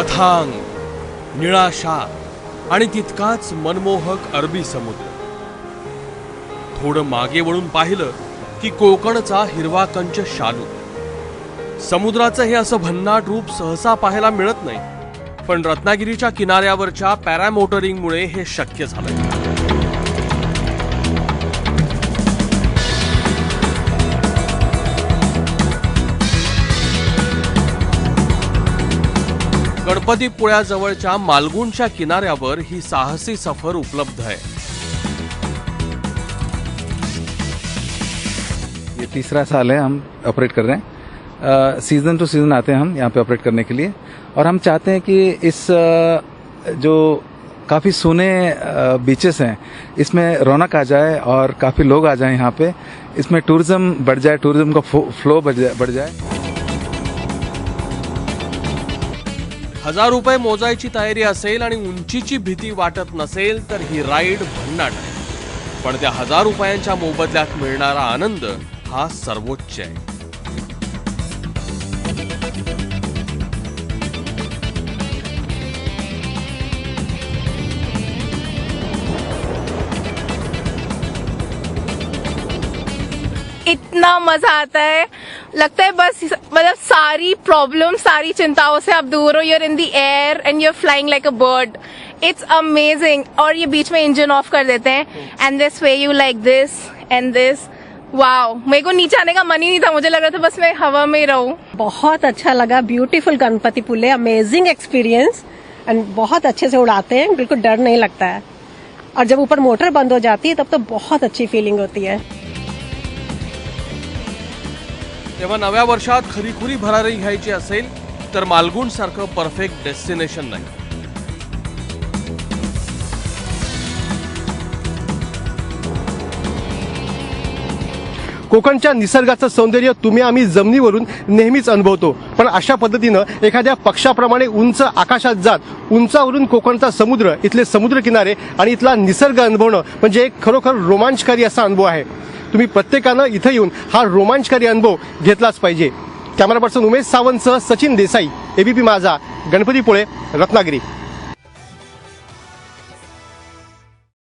अथांग निळाशा आणि तितकाच मनमोहक अरबी समुद्र. थोडं मागे वळून पाहिलं की कोकणचा हिरवा कंच शालू. समुद्राचं हे असं भन्नाट रूप सहसा पाहायला मिळत नाही पण रत्नागिरीच्या किनाऱ्यावरच्या पॅरामोटरिंगमुळे हे शक्य झालं गणपतीपुळ्याजवळच्या मालगुणच्या किनाऱ्यावर ही साहसी सफ़र उपलब्ध आहे. ये तीसरा साल है, हम ऑपरेट कर रहे हैं। सीज़न टू सीज़न आते हैं हम यहाँ पे ऑपरेट करने के लिए। और हम चाहते हैं कि इस जो काफ़ी सोने बीचेस हैं, इसमें रौनक आ जाए और काफ़ी लोग आ जाए यहाँ पे। इसमें टूरिज़्म बढ़ जाए टूरिज़्म का फ्लो बढ़ जाए बढ़ जाए। हजार रुपये मोजायची तयारी असेल आणि उंचीची भीती वाटत नसेल तर ही राईड भन्नाट आहे. पण त्या हजार रुपयांच्या मोबदल्यात मिळणारा आनंद हा सर्वोच्च आहे. इतना मज़ा आता है। लगता है बस मतलब सारी प्रॉब्लम सारी चिंताओं से आप दूर हो। You're in the air and you're flying like a bird it's amazing और ये बीच में इंजन ऑफ़ कर देते हैं। And this way you like this and this wow मेरे को नीचे आने का मन ही नहीं था। मुझे लग रहा था बस मैं हवा में रहूँ। बहुत अच्छा लगा। Beautiful Ganpati Pule amazing experience and बहुत अच्छे से उड़ाते हैं। बिल्कुल डर नहीं लगता है। और जब ऊपर मोटर बंद हो जाती है, तब तो बहुत अच्छी फीलिंग होती है। तेव्हा नव्या वर्षात खरीखुरी भरारी घ्यायची असेल तर मालगुण सारखं परफेक्ट डेस्टिनेशन नाही. कोकणच्या निसर्गाचं सौंदर्य तुम्ही आम्ही जमिनीवरून नेहमीच अनुभवतो पण अशा पद्धतीनं एखाद्या पक्षाप्रमाणे उंच आकाशात जात उंचावरून कोकणचा समुद्र इथले समुद्र किनारे आणि इथला निसर्ग अनुभवणं म्हणजे एक खरोखर रोमांचकारी असा अनुभव आहे. तुम्ही प्रत्येकानं इथं येऊन हा रोमांचकारी अनुभव घेतलाच पाहिजे. कॅमेरा पर्सन उमेश सावंतसह सचिन देसाई एबीपी माझा गणपतीपुळे रत्नागिरी.